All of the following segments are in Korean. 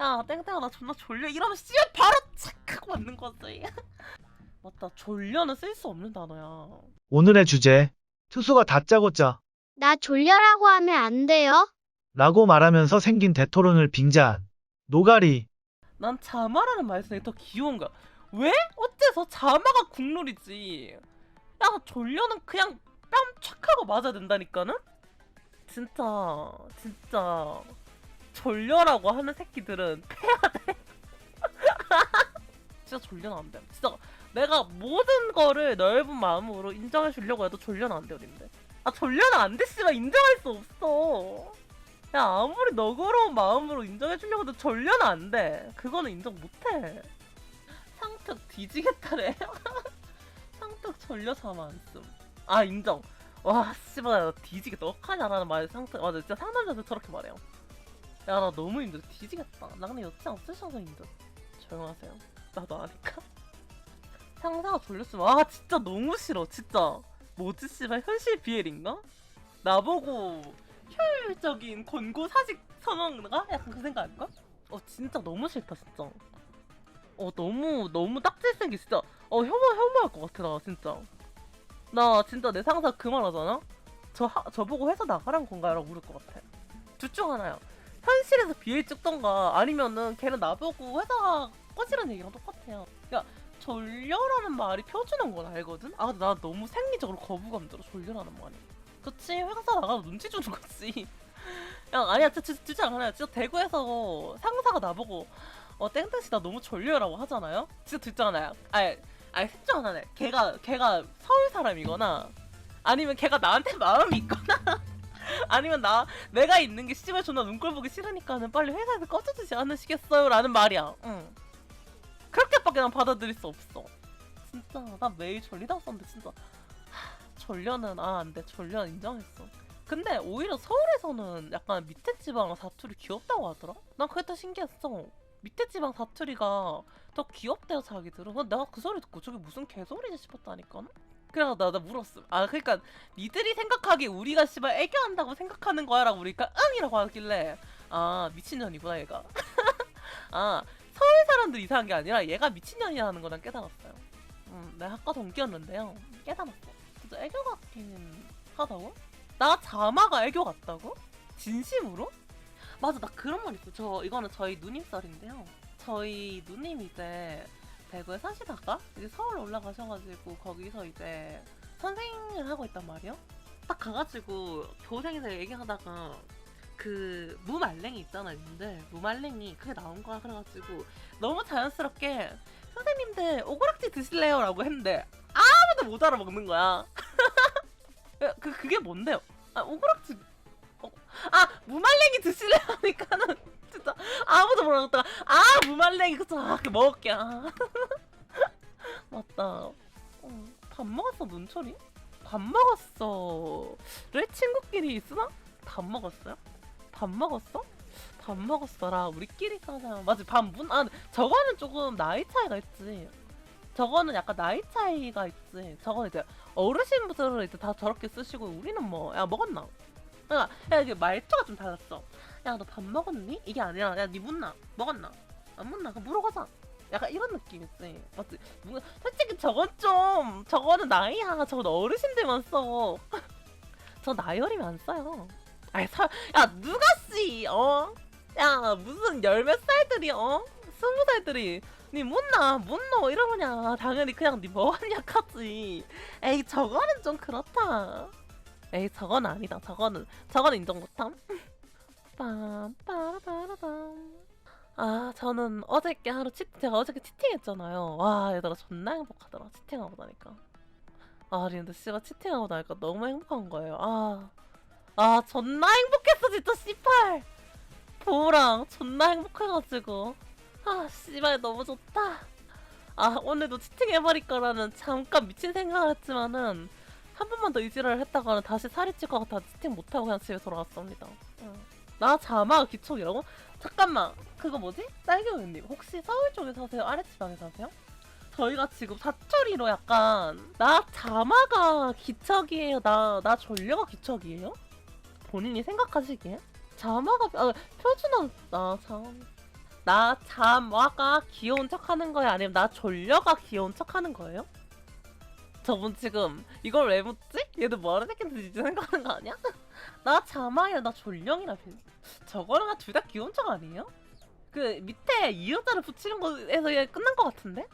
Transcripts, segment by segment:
야 땡땡아 나 존나 졸려 이러면 씨발 바로 착 하고 맞는 거지 맞다 졸려는 쓸 수 없는 단어야 오늘의 주제. 투수가 다짜고짜 나 졸려라고 하면 안 돼요? 라고 말하면서 생긴 대토론을 빙자한 노가리. 난 자마라는 말씀이 더 귀여운 거야 왜? 어째서 자마가 국룰이지 야 졸려는 그냥 뺨촥 하고 맞아야 된다니까는? 진짜 진짜 졸려라고 하는 새끼들은 패야 돼. 진짜 졸려는 안 돼. 진짜 내가 모든 거를 넓은 마음으로 인정해 주려고 해도 졸려는 안돼 어딘데. 아 졸려는 안 돼 씨발. 인정할 수 없어. 야 아무리 너그러운 마음으로 인정해 주려고 해도 졸려는 안 돼. 그거는 인정 못 해. 상특 뒤지겠다래 상특 졸려 잠 안 씀 아 인정. 와 씨발. 나 뒤지겠다. 어카냐라는 말 상특. 맞아. 진짜 상남자들 저렇게 말해요 야 나 너무 힘들어. 뒤지겠다. 나 근데 여친 없으셔서 힘들어 조용하세요. 나도 아니까. 상사가 졸렸으면. 아 진짜 너무 싫어. 진짜. 뭐지 씨발. 현실 비엘인가? 나보고 효율적인 권고 사직 선언가? 약간 그 생각 할까? 어 진짜 너무 싫다 진짜. 어 너무 너무 딱질생기 진짜. 어 혐오 혐오할 것 같아 나 진짜. 나 진짜 내 상사 그 말 하잖아? 저 하, 저보고 회사 나가란 건가요? 라고 물을 것 같아. 둘 중 하나야 현실에서 비엘 찍던가 아니면은 걔는 나보고 회사 꺼지라는 얘기랑 똑같아요. 야 졸려라는 말이 펴주는 건 알거든? 아 근데 나 너무 생리적으로 거부감 들어 졸려라는 말이. 그치? 회사 나가서 눈치 주는 거지. 야 아니야 진짜 진짜, 않아요. 진짜 대구에서 상사가 나보고 어 땡땡씨 나 너무 졸려라고 하잖아요? 진짜 듣지 않아요? 아니 아니 셋중 하나네 걔가 걔가 서울 사람이거나 아니면 걔가 나한테 마음이 있거나 아니면 나 내가 있는 게 씨발 존나 눈꼴 보기 싫으니까는 빨리 회사에서 꺼져주지 않으시겠어요? 라는 말이야. 응. 그렇게밖에 난 받아들일 수 없어. 진짜 나 매일 졸리다 썼는데 진짜. 하, 졸려는 아 안돼. 졸려는 인정했어. 근데 오히려 서울에서는 약간 밑에 지방 사투리 귀엽다고 하더라? 난 그게 더 신기했어. 밑에 지방 사투리가 더 귀엽대요 자기들은 내가 그 소리 듣고 저게 무슨 개소리지 싶었다니까 그래서 나, 나 물었음 아 그러니까 니들이 생각하기에 우리가 씨발 애교한다고 생각하는 거야 라고 우리가 응이라고 하길래 아 미친년이구나 얘가. 아 서울 사람들 이상한 게 아니라 얘가 미친년이라는 거난 깨달았어요. 음, 내 학과 동기였는데요. 깨달았어. 진짜 애교 같긴 하다고? 나 자마가 애교 같다고? 진심으로? 맞아 나 그런 말 있어. 저 이거는 저희 누님 썰인데요. 저희 누님 이제 대구에 사시다가 이제 서울 올라가셔가지고 거기서 이제 선생을 하고 있단 말이에요 딱 가가지고 교생에서 얘기하다가 그 무말랭이 있잖아 있는데 무말랭이 그게 나온 거야 그래가지고 너무 자연스럽게 선생님들 오그락지 드실래요? 라고 했는데 아무도 못 알아먹는 거야 그, 그게 뭔데요? 아 오그락지 어, 아 무말랭이 드실래요? 하니까는 진짜 아무도 모르겠다가 아 무말랭이. 그쵸? 아, 그 먹을게 아. 맞다. 어, 밥 먹었어 눈초리? 밥 먹었어 왜 친구끼리 쓰나? 밥 먹었어요? 밥 먹었어? 밥 먹었어라. 우리끼리 가자. 맞지 밥문 아 저거는 조금 나이 차이가 있지. 저거는 약간 나이 차이가 있지. 저거는 이제 어르신분들은 이제 다 저렇게 쓰시고 우리는 뭐 야 먹었나? 야, 야 이게 말투가 좀 달랐어 야 너 밥 먹었니? 이게 아니라 야니 묻나? 먹었나? 안 묻나? 그럼 물어가자 약간 이런 느낌이지 맞지? 뭔가 솔직히 저건 좀 저거는 나이야 저건 어르신들만 써 저 나이 어리면 안 써요 아이 사, 야 누가 씨 어? 야 무슨 열 몇 살들이 어? 스무 살들이 니 묻나 묻노 이러냐 당연히 그냥 니 먹었냐 하지 에이 저거는 좀 그렇다 에이 저건 아니다 저거는 저거는 인정 못함 빰 빠라바라밤. 아 저는 어저께 하루 치 제가 어저께 치팅했잖아요. 와 얘들아 존나 행복하더라. 치팅하고 나니까. 아 근데 씨발 치팅하고 나니까 너무 행복한 거예요. 아 아 존나 행복했어 진짜 씨발 보우랑 존나 행복해가지고. 아 씨발 너무 좋다. 아 오늘도 치팅해버릴 거라는 잠깐 미친 생각을 했지만은 한 번만 더 이지랄을 했다가는 다시 살이 찔 것 같아 치팅 못하고 그냥 집에 돌아왔습니다. 응. 나 자마 기촉이라고? 잠깐만 그거 뭐지? 딸기우유님 혹시 서울 쪽에 사세요? 아래지방에 사세요? 저희가 지금 사투리로 약간 나 자마가 기척이에요 나, 나 졸려가 기척이에요? 본인이 생각하시기에? 자마가 아, 표준어 나 참... 나 잠와가 귀여운 척하는 거예요? 아니면 나 졸려가 귀여운 척하는 거예요? 저분 지금 이걸 왜 묻지? 얘도 뭐하는 새끼인지 생각하는 거 아니야? 나 잠아야 나 졸령이라 빌. 저거랑 둘다척 아니에요? 그 밑에 이음자를 붙이는 거에서 얘 끝난 거 같은데?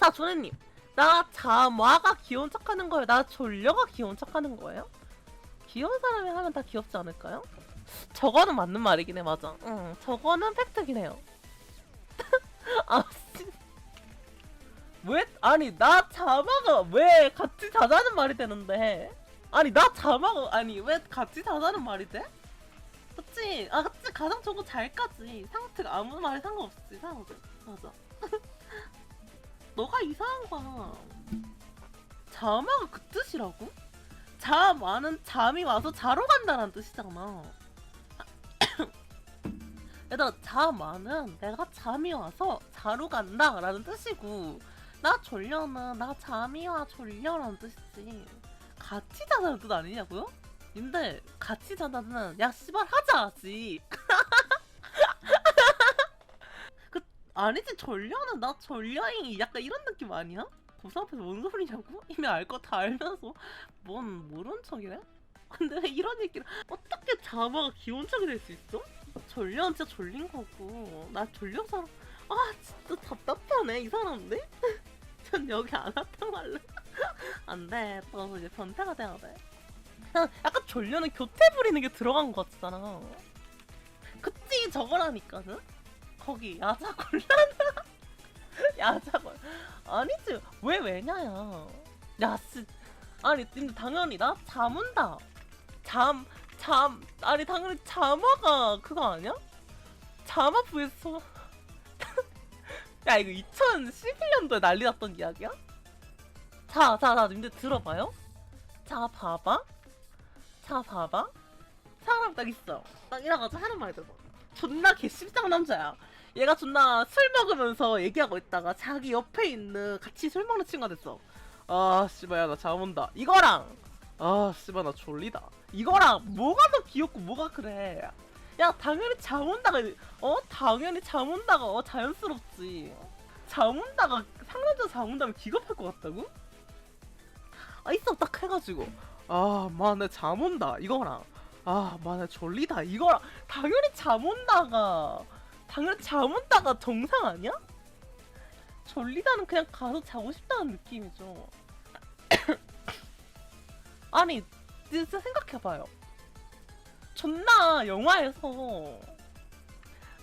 자 조네님 나 잠와가 귀여운 척하는 거예요? 나 졸려가 귀여운 척하는 거예요? 귀여운 사람이 하면 다 귀엽지 않을까요? 저거는 맞는 말이긴 해 맞아 응 저거는 팩트긴 해요 아 씨. 왜 아니 나 자마가 왜 같이 자자는 말이 되는데 아니 나 자마가 아니 왜 같이 자자는 말이 돼? 그치? 아 그치. 가장 좋은 거 잘까지. 상태가 아무 말이 상관없지. 상관없지 맞아. 너가 이상한 거야. 자마가 그 뜻이라고? 자마는 잠이 와서 자러 간다는 뜻이잖아. 얘들아 자마는 내가 잠이 와서 자러 간다 라는 뜻이고 나 졸려는 나 잠이 와 졸려라는 뜻이지 같이 자자는 뜻 아니냐고요? 님들 같이 자자는 야 씨발 하자지 그 아니지 졸려는 나 졸려잉 약간 이런 느낌 아니야? 고사 앞에서 뭔 소리냐고? 이미 알 거 다 알면서 뭔 모르는 척이래? 근데 왜 이런 얘기를 어떻게 자마가 귀여운 척이 될 수 있어? 졸려는 진짜 졸린 거고 나 졸려서 아 진짜 답답하네 이 사람들 전 여기 안 왔단 말래 안돼. 또 이제 변태가 돼야 돼. 그냥 약간 졸려는 교태 부리는 게 들어간 것 같잖아. 그치 저거라니까는. 거기 야자골 야자골 아니지. 왜 왜냐야. 야씨. 아니 근데 당연히 나 잠은다. 잠 잠. 아니 당연히 자마가 그거 아니야? 자마 vs 야 이거 2011년도에 난리 났던 이야기야? 자, 자, 자, 님들 들어봐요. 자, 봐봐. 자, 봐봐. 사람 딱 있어. 딱 일어나가지고 하는 말 들어. 존나 개씹장 남자야. 얘가 존나 술 먹으면서 얘기하고 있다가 자기 옆에 있는 같이 술 먹는 친구가 됐어. 아, 씨발, 야, 나 잠 온다. 이거랑, 아, 씨발, 나 졸리다. 이거랑 뭐가 더 귀엽고 뭐가 그래. 야, 당연히 잠 온다가, 어? 당연히 잠 온다가, 어, 자연스럽지. 잠 온다가, 상남자 잠 온다면 기겁할 것 같다고? 아, 있어, 딱 해가지고. 아, 마, 내잠 온다. 이거랑. 아, 마, 내 졸리다. 이거랑. 당연히 잠 온다가, 당연히 잠 온다가 정상 아니야? 졸리다는 그냥 가서 자고 싶다는 느낌이죠. 아니, 진짜 생각해봐요. 존나 영화에서,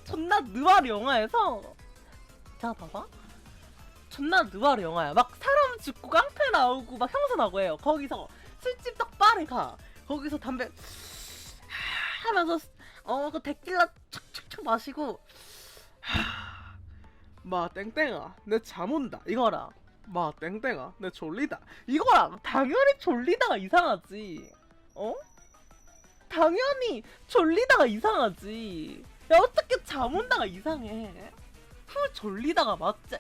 존나 느와르 영화에서, 자, 봐봐. 존나 느와르 영화야. 막 사람 죽고 깡패 나오고 막 형사 나고 해요. 거기서 술집 떡바를 가. 거기서 담배 하면서 어그 데킬라 촥촥촥 마시고 마 땡땡아 내 잠 온다. 이거라. 마 땡땡아 내 졸리다. 이거랑 당연히 졸리다가 이상하지. 어? 당연히 졸리다가 이상하지. 야 어떻게 잠 온다가 이상해? 후 졸리다가 맞지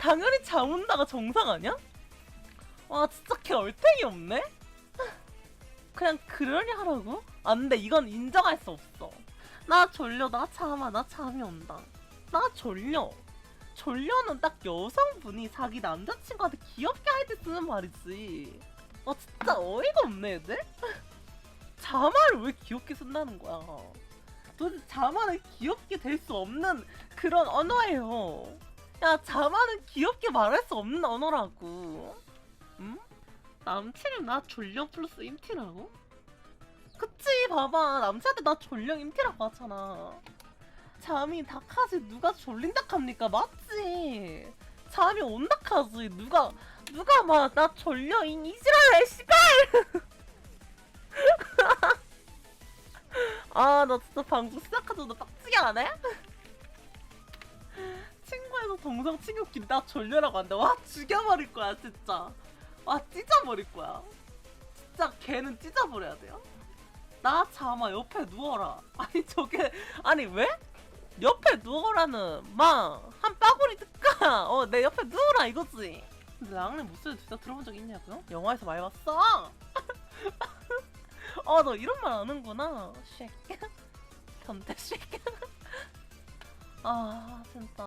당연히 잠 온다가 정상 아니야? 와 진짜 개 얼탱이 없네? 그냥 그러니 하라고? 안돼 이건 인정할 수 없어. 나 졸려 나 참아 나 잠이 온다. 나 졸려. 졸려는 딱 여성분이 자기 남자친구한테 귀엽게 할 때 쓰는 말이지. 아 진짜 어이가 없네 애들? 자마를 왜 귀엽게 쓴다는 거야? 도대체 자마는 귀엽게 될 수 없는 그런 언어예요 야 자마는 귀엽게 말할 수 없는 언어라고. 응? 남친이 나 졸려 플러스 임티라고? 그치 봐봐. 남친한테 나 졸려 임티라고 하잖아. 잠이 닭하지 누가 졸린다 합니까? 맞지? 잠이 온다 하지 누가 누가 막 나 졸려 이 이지랄해 씨발! 아 나 진짜 방송 시작하자마자 빡치게 하네? 친구에서 동성 친구끼리 나 졸려라고 한대 와 죽여버릴 거야 진짜. 와 찢어버릴 거야. 진짜 걔는 찢어버려야 돼요. 나 자마 옆에 누워라. 아니 저게 아니 왜? 옆에 누워라는 막한 빠구리 뜯까? 어내 옆에 누워라 이거지. 근데 나랑의 목소리 진짜 들어본 적 있냐고요? 영화에서 많이 봤어? 아, 너 이런 말 하는구나. 쉐 변태 쉐 아, 진짜.